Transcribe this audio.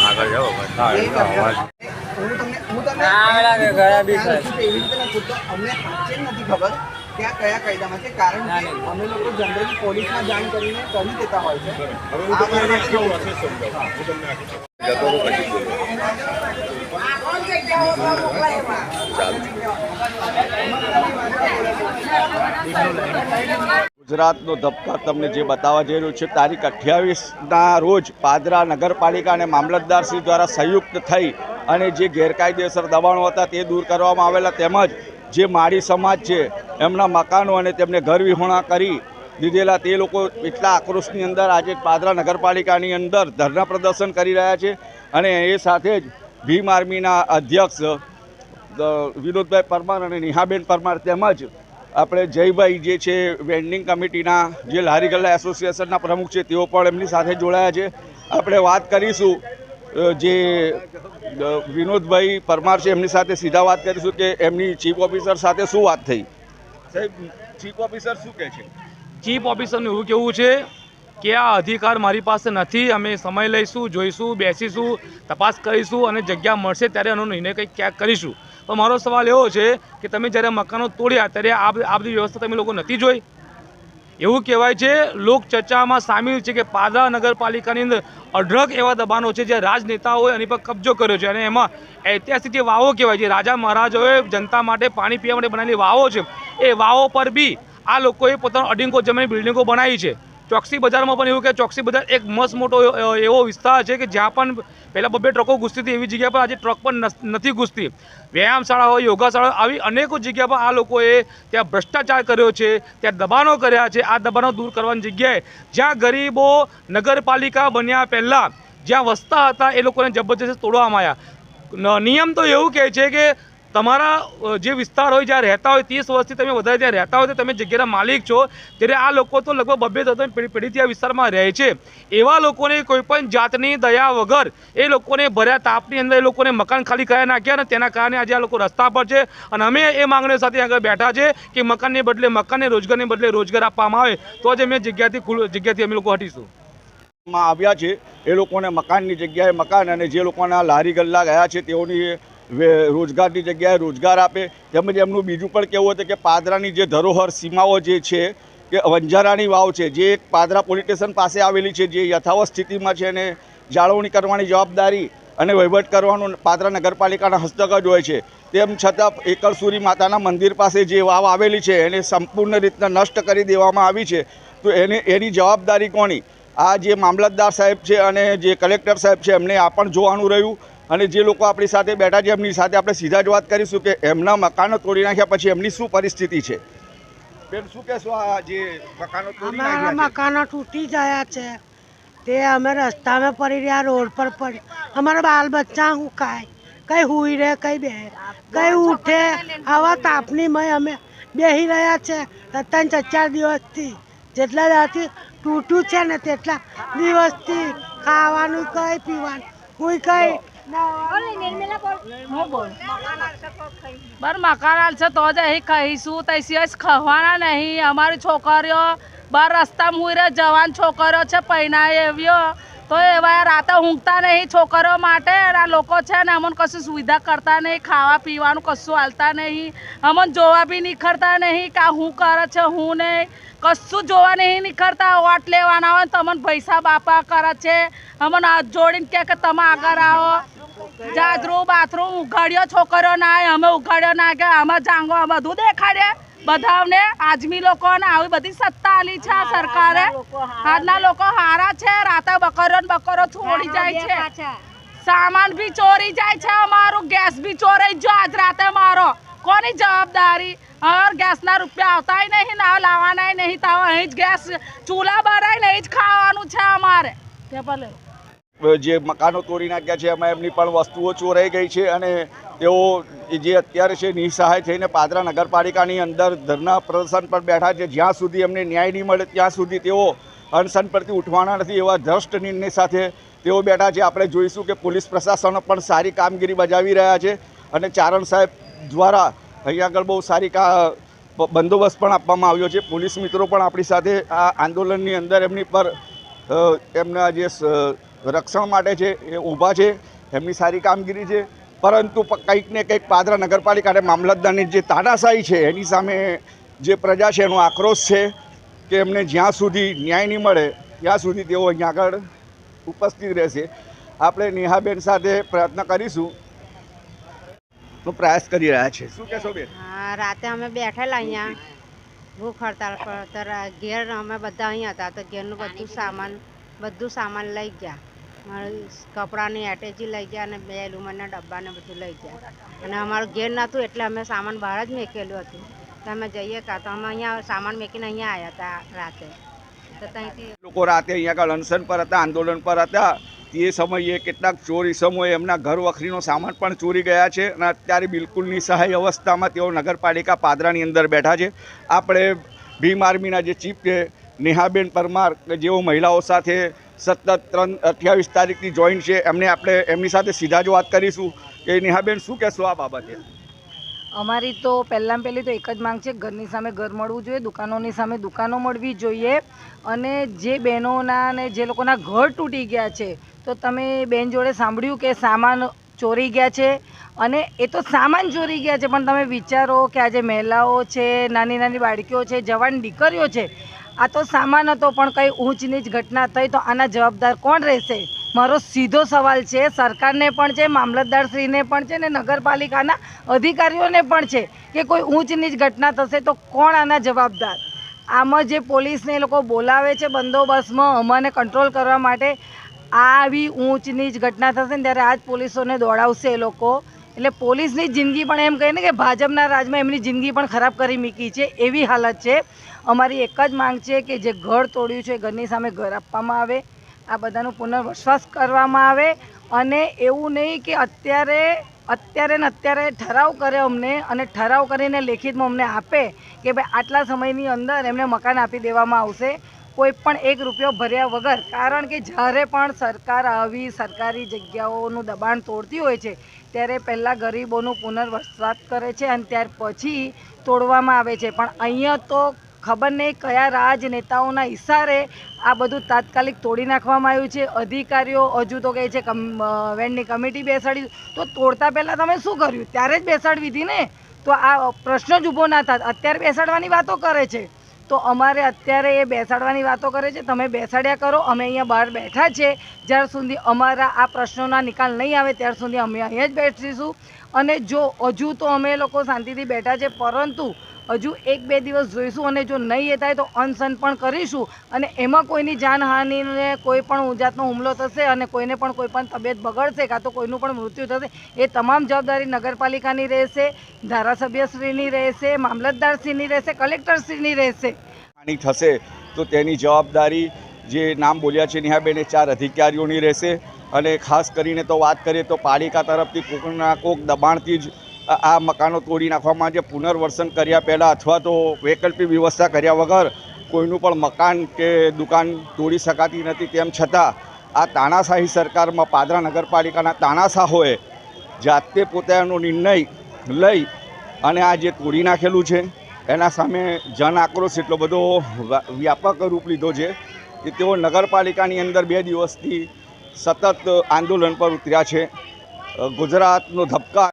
આગળ જાઓ એ હું તમને હું તમને ના, લાગે, ઘણા બી ત્યાં એવી રીતે નથી પૂછતો. અમને સાચે નથી ખબર કે કયા કાયદામાં છે કારણ કે અમે લોકો જનરલી પોલીસમાં જાણ કરીને કરી દેતા હોય છે. છે. ગુજરાતનો ધબકાર તમને જે બતાવવા જઈ રહ્યું છે, તારીખ અઠ્યાવીસના રોજ પાદરા નગરપાલિકા અને મામલતદારશ્રી દ્વારા સંયુક્ત થઈ અને જે ગેરકાયદેસર દબાણો હતા તે દૂર કરવામાં આવેલા તેમજ જે માળી સમાજ છે, એમના મકાનો અને તેમને ઘર કરી દીધેલા તે લોકો એટલા આક્રોશની અંદર આજે પાદરા નગરપાલિકાની અંદર ધરના પ્રદર્શન કરી રહ્યા છે અને એ સાથે જ ભીમ આર્મીના અધ્યક્ષ વિનોદભાઈ પરમાર અને નેહાબેન પરમાર તેમજ આપણે જયભાઈ જે છે વેન્ડિંગ કમિટીના જે લારી ગલ્લા એસોસિએશનના પ્રમુખ છે, તેઓ પણ એમની સાથે જોડાયા છે. આપણે વાત કરીશું જે વિનોદભાઈ પરમાર છે, એમની સાથે સીધા વાત કરીશું કે એમની ચીફ ઓફિસર સાથે શું વાત થઈ? સાહેબ ચીફ ઓફિસર શું કહે છે? ચીફ ઓફિસરનું એવું કેવું છે કે આ અધિકાર મારી પાસે નથી? અમે સમય લઈશું, જોઈશું, બેસીશું, તપાસ કરીશું અને જગ્યા મળશે ત્યારે એનો નિર્ણય કંઈક ક્યાંક કરીશું. પણ મારો સવાલ એવો છે કે તમે જ્યારે મકાનો તોડ્યા ત્યારે આ આ બધી વ્યવસ્થા તમે લોકો નથી જોઈ? એવું કહેવાય છે લોક ચર્ચામાં સામેલ છે કે પાદરા નગરપાલિકાની અંદર અઢળક એવા દબાણો છે જે રાજનેતાઓએ એની પર કબજો કર્યો છે અને એમાં ઐતિહાસિક જે વાવો કહેવાય છે, રાજા મહારાજાઓએ જનતા માટે પાણી પીવા માટે બનાવેલી વાવો છે, એ વાવો પર બી આ લોકોએ પોતાનો અડિંગો જમીન, બિલ્ડિંગો બનાવી છે. ચોકસી બજારમાં પણ એવું કે ચોકસી બજાર એક મસ્ત મોટો એવો વિસ્તાર છે કે જ્યાં પણ પહેલાં બબ્બે ટ્રકો ઘૂસતી હતી એવી જગ્યા પર આજે ટ્રક પણ નથી ઘૂસતી. વ્યાયામશાળા હોય યોગાશાળા આવી અનેકો જગ્યા પર આ લોકોએ ત્યાં ભ્રષ્ટાચાર કર્યો છે, ત્યાં દબાણો કર્યા છે. આ દબાણો દૂર કરવાની જગ્યાએ જ્યાં ગરીબો નગરપાલિકા બન્યા પહેલાં, જ્યાં વસતા હતા એ લોકોને જબરજસ્ત તોડવામાં આવ્યા. નિયમ તો એવું કહે છે કે તમારા જે વિસ્તાર હોય, જ્યાં રહેતા હોય, ત્રીસ વર્ષથી તમે વધારે ત્યાં રહેતા હોય, તો તમે જગ્યાના માલિક છો, ત્યારે આ લોકો તો લગભગ બબ્બે ત્રણ પેઢી પેઢીથી આ વિસ્તારમાં રહે છે. એવા લોકોને કોઈ પણ જાતની દયા વગર એ લોકોને ભર્યા તાપની અંદર એ લોકોને મકાન ખાલી કર્યા નાખ્યા અને તેના કારણે આજે આ લોકો રસ્તા પર છે. અને અમે એ માંગણી સાથે આગળ બેઠા છે કે મકાનને બદલે મકાનને રોજગારને બદલે રોજગાર આપવામાં આવે, તો જ અમે જગ્યાથી જગ્યાથી અમે લોકો હટીશું. આવ્યા છે, એ લોકોને મકાનની જગ્યાએ મકાન અને જે લોકોના લારી ગલ્લા ગયા છે, તેઓની રોજગારની જગ્યાએ રોજગાર આપે. તેમજ એમનું બીજું પણ કહેવું હતું કે પાદરાની જે ધરોહર સીમાઓ જે છે, કે વંજારાની વાવ છે, જે એક પાદરા પોલીસ સ્ટેશન પાસે આવેલી છે, જે યથાવત સ્થિતિમાં છે અને જાળવણી કરવાની જવાબદારી અને વહીવટ કરવાનું પાદરા નગરપાલિકાના હસ્તક જ હોય છે. તેમ છતાં એકલસુરી માતાના મંદિર પાસે જે વાવ આવેલી છે, એને સંપૂર્ણ રીતના નષ્ટ કરી દેવામાં આવી છે. તો એને, એની જવાબદારી કોની? આ જે મામલતદાર સાહેબ છે અને જે કલેક્ટર સાહેબ છે, એમને આ પણ જોવાનું રહ્યું. અને જે લોકો આપણી સાથે બેઠા છે એમની સાથે આપણે સીધા જ વાત કરીશું કે એમના મકાનો તોડી નાખ્યા પછી એમની શું પરિસ્થિતિ છે? બેન શું કહેશો આ જે મકાનો અમારા મકાનો તૂટી ગયા છે. તે અમે રસ્તામાં પડી રહ્યા રોડ પર પડી. અમારા બાલ બચ્ચા શું ખાય કઈ હુઈ રહે કઈ બે કઈ ઉઠે આવા તાપની મય અમે બેહી રહ્યા છે. ત્રણ ચાર ચાર દિવસથી. જેટલા દાથી તૂટ્યું છે ને તેટલા દિવસથી ખાવાનું કઈ પીવાનું હું કઈ બર મકાન છે તો જ અહીં કહીશું તે સિવાય ખવાના નહીં. અમારી છોકરીઓ બાર રસ્તામાં હુઈ રહે જવાન છોકરીઓ છે પૈનાય એવીઓ. તો એવા રાતે ઊંઘતા નહીં છોકરીઓ માટે. આ લોકો છે ને અમને કશું સુવિધા કરતા નહીં. ખાવા પીવાનું કશું હાલતા નહીં. અમને જોવા બી નીકળતા નહીં કાં આ હું કરે છે હું નહીં. કશું જોવા નહીં નીકળતા ઓટ લેવાના હોય તમને પૈસા બાપા કરે છે. અમને હાથ જોડીને કહે કે તમે આગળ આવો. જાજરું બાથરૂમ ઉઘાડ્યો છોકરો ના અમે ઉઘાડ્યો ના કે અમે જાંગો બધું દેખાડે. બધાને આદમી લોકોને આવી બધી સત્તા આલી છે આ સરકારે. આજના લોકો હારા છે. રાતે બકરો ને બકરો છોડી જાય છે. સામાન બી ચોરી જાય છે અમારું ગેસ બી ચોરાઈ જો આજ રાતે મારો. કોની જવાબદારી? ગેસના રૂપિયા આવતાય નહીં ને હવે લાવવાના નહીં તો હવે અહીં જ ગેસ ચૂલા ભરાય ને અહીં જ ખાવાનું છે અમારે. ભલે જે મકાનો તોડી નાખ્યા છે, એમાં એમની પણ વસ્તુઓ ચોરાઈ ગઈ છે અને તેઓ જે અત્યારે છે, નિસહાય થઈને પાદરા નગરપાલિકાની અંદર ધરના પ્રદર્શન પર બેઠા છે. જ્યાં સુધી એમને ન્યાય નહીં મળે, ત્યાં સુધી તેઓ અનશન પરથી ઉઠવાના નથી એવા ધ્રષ્ટ નિર્ણય સાથે તેઓ બેઠા છે. આપણે જોઈશું કે પોલીસ પ્રશાસનો પણ સારી કામગીરી બજાવી રહ્યા છે અને ચારણ સાહેબ દ્વારા અહીંયા આગળ બહુ સારી કા બંદોબસ્ત પણ આપવામાં આવ્યો છે. પોલીસ મિત્રો પણ આપણી સાથે આ આંદોલનની અંદર એમની પર એમના જે રક્ષણ માટે છે, એ ઊભા છે, એમની સારી કામગીરી છે. પરંતુ કંઈક ને કંઈક પાદરા નગરપાલિકા અને મામલતદારની જે તાનાશાહી છે, એની સામે જે પ્રજા છે, એનો આક્રોશ છે કે એમને જ્યાં સુધી ન્યાય નહીં મળે, ત્યાં સુધી તેઓ અહીંયા આગળ ઉપસ્થિત રહેશે. આપણે નેહાબેન સાથે પ્રયત્ન કરીશું. તો પ્રયાસ કરી રહ્યા છે. શું કહેશો બેન? રાતે અમે બેઠેલા અહીંયા. ભૂખ હડતાલ પર ઘેર અમે બધા અહીંયા હતા, તો ઘેરનું બધું સામાન બધું સામાન લઈ ગયા. કપડાની એટેચી લઈ ગયા અને બે એલુમનના ડબ્બાને બધું લઈ ગયા. અને અમારું ઘેર નહોતું એટલે અમે સામાન બહાર જ મેકેલું હતું. તો અમે જઈએ કાં તો અમે અહીંયા સામાન મેકીને અહીંયા આવ્યા હતા રાતે. ત્યાંથી લોકો રાતે અહીંયા આગળ પર હતા, આંદોલન પર હતા. તે સમયે કેટલાક ચોર ઇસમોએ એમના ઘર વખરીનો સામાન પણ ચોરી ગયા છે અને અત્યારે બિલકુલ નિસહાય અવસ્થામાં તેઓ નગરપાલિકા પાદરાની અંદર બેઠા છે. આપણે ભીમ આર્મીના જે ચીફ છે નેહાબેન પરમાર કે જેઓ મહિલાઓ સાથે સતત ત્રણ અઠ્યાવીસ તારીખથી જોઈન છે, એમને આપણે એમની સાથે સીધા જ વાત કરીશું. કે નેહાબેન, શું કહેશો આ બાબતે? અમારી તો પહેલાં પહેલી તો એક જ માંગ છે, ઘરની સામે ઘર મળવું જોઈએ, દુકાનોની સામે દુકાનો મળવી જોઈએ. અને જે બહેનોના ને જે લોકોના ઘર તૂટી ગયા છે, તો તમે બેન જોડે સાંભળ્યું કે સામાન ચોરી ગયા છે? અને એ તો સામાન ચોરી ગયા છે, પણ તમે વિચારો કે આજે મહિલાઓ છે નાની નાની બાળકીઓ છે, જવાન, દીકરીઓ છે આ તો સામાન હતો, પણ કંઈ ઊંચ નીચ ઘટના થઈ તો આના જવાબદાર કોણ રહેશે? મારો સીધો સવાલ છે, સરકારને પણ છે, મામલતદારશ્રીને પણ છે ને નગરપાલિકાના અધિકારીઓને પણ છે કે કોઈ ઊંચ નીચ ઘટના થશે તો કોણ આના જવાબદાર? આમાં જે પોલીસને એ લોકો બોલાવે છે બંદોબસ્તમાં અમને કંટ્રોલ કરવા માટે, આવી ઊંચ નીચ ઘટના થશે ને ત્યારે આજ પોલીસોને દોડાવશે એ લોકો. એટલે પોલીસની જિંદગી પણ એમ કહીને કે ભાજપના રાજમાં એમની જિંદગી પણ ખરાબ કરી મૂકી છે, એવી હાલત છે. અમારી એક જ માંગ છે કે જે ઘર તોડ્યું છે ઘરની સામે ઘર આપવામાં આવે, આ બધાનો પુનર્વસવાસ કરવામાં આવે અને એવું નહીં કે અત્યારે અત્યારે ને અત્યારે ઠરાવ કરે અમને અને ઠરાવ કરીને લેખિતમાં અમને આપે કે ભાઈ આટલા સમયની અંદર એમને મકાન આપી દેવામાં આવશે. કોઈ પણ એક રૂપિયો ભર્યા વગર, કારણ કે જ્યારે પણ સરકાર આવી, સરકારી જગ્યાઓનું દબાણ તોડતી હોય છે, ત્યારે પહેલાં ગરીબોનું પુનર્વસવાટ કરે છે અને ત્યાર પછી તોડવામાં આવે છે. પણ અહીંયા તો ખબર નહીં કયા રાજનેતાઓના ઇશારે આ બધું તાત્કાલિક તોડી નાખવામાં આવ્યું છે. અધિકારીઓ હજુ તો કહે છે વેન્ડની કમિટી બેસાડી. તો તોડતા પહેલાં તમે શું કર્યું? ત્યારે જ બેસાડવી હતી ને? તો આ પ્રશ્ન જ ઊભો ના થાય અત્યારે બેસાડવાની વાતો કરે છે. તો અમારે અત્યારે એ બેસાડવાની વાતો કરે છે. તમે બેસાડ્યા કરો, અમે અહીંયા બહાર બેઠા છે. જ્યાર સુધી અમારા આ પ્રશ્નોના નિકાલ નહીં આવે, ત્યાર સુધી અમે અહીંયા જ બેસીશું. અને જો હજુ તો અમે લોકો શાંતિથી બેઠા છે, પરંતુ હજુ એક બે દિવસ જોઈશું અને જો નહીં એ થાય તો અનશન પણ કરીશું. અને એમાં કોઈની જાનહાનિને કોઈ પણ જાતનો હુમલો થશે અને કોઈને પણ કોઈ પણ તબિયત બગડશે કાં તો કોઈનું પણ મૃત્યુ થશે, એ તમામ જવાબદારી નગરપાલિકાની રહેશે, ધારાસભ્યશ્રીની રહેશે, મામલતદારશ્રીની રહેશે, કલેક્ટરશ્રીની રહેશે. હાનિ થશે તો તેની જવાબદારી જે નામ બોલ્યા છે નેહાબેન ચાર અધિકારીઓની રહેશે. અને ખાસ કરીને તો વાત કરીએ તો પાલિકા તરફથી કોકના કોક દબાણથી જ આ- મકાનો તોડી નાખવામાં જે પુનર્વસન કર્યા પહેલાં અથવા તો વૈકલ્પિક વ્યવસ્થા કર્યા વગર કોઈનું પણ મકાન કે દુકાન તોડી શકાતી નથી. તેમ છતાં આ તાણાશાહી સરકારમાં પાદરા નગરપાલિકાના તાણાશાહોએ જાતે પોતાનો નિર્ણય લઈ અને આ જે તોડી નાખેલું છે, એના સામે જન આક્રોશ એટલો બધો વ્યા- વ્યાપક રૂપ લીધો છે કે તેઓ નગરપાલિકાની અંદર બે દિવસથી સતત આંદોલન પર ઉતર્યા છે. ગુજરાતનો ધબકાર